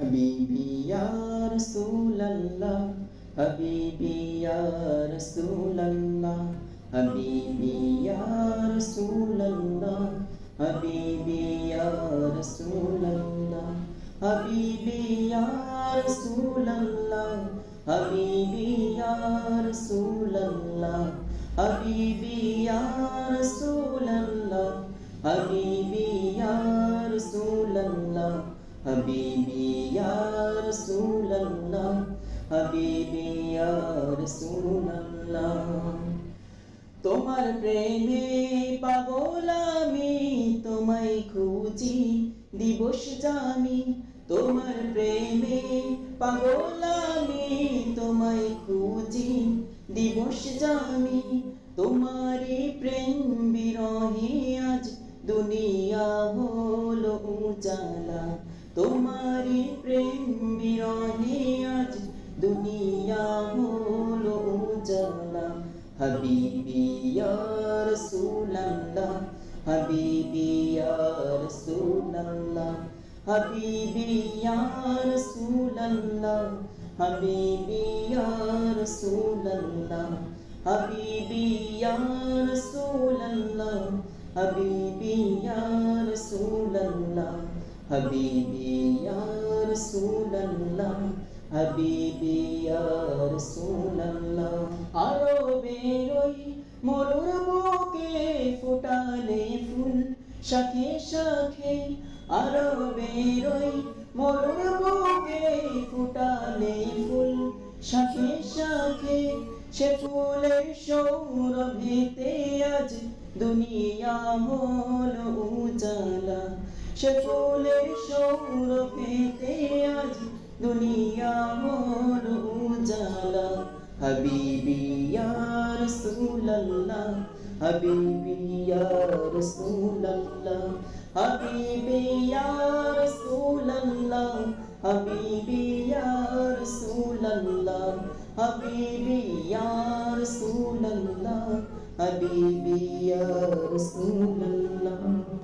হাবিবি ইয়া রাসূলুল্লাহ, হাবিবি ইয়া রাসূলুল্লাহ, হাবিবি ইয়া রাসূলুল্লাহ, হাবিবি ইয়া রাসূলুল্লাহ, হাবিবি ইয়া রাসূলুল্লাহ, হাবিবি ইয়া রাসূলুল্লাহ, হাবিবি তোমার প্রেমে পাগল আমি, তোমায় খুঁজি দিবস জামি। তোমার প্রেমে পাগল আমি, তোমায় খুঁজি দিবস জামি। তোমারই প্রেম বিরহে আজ দুনিয়া হলো উজালা। তোমারই প্রেম বিরহে আজ দুনিয়া হলো উজালা। হাবিবি ইয়া রাসূলুল্লাহ, হাবিবি ইয়া রাসূলুল্লাহ, হাবিবি ইয়া রাসূলুল্লাহ, হাবিবি ইয়া রাসূলুল্লাহ, হাবিবি ইয়া রাসূলুল্লাহ, হাবিবি ইয়া রাসূলুল্লাহ। হাবিবি ইয়া রাসূলুল্লাহ হাবিবি ইয়া রাসূলুল্লাহ আরও বেরোই মরুর বুকে, ফুটালে ফুল শাখে শাখে। আরও বেরোই মরুর বুকে, ফুটালে ফুল শাখে শাখে। সে ফুলের সৌরভেতে আজ দুনিয়া উজালা সে ফুলের সৌরভেতে আজ দুনিয়া হলো উজালা। হাবিবি ইয়া রাসূলুল্লাহ, হাবিবি ইয়া রাসূলুল্লাহ, হাবিবি ইয়া রাসূলুল্লাহ, হাবিবি ইয়া রাসূলুল্লাহ, হাবিবি ইয়া রাসূলুল্লাহ, হাবিবি ইয়া রাসূলুল্লাহ।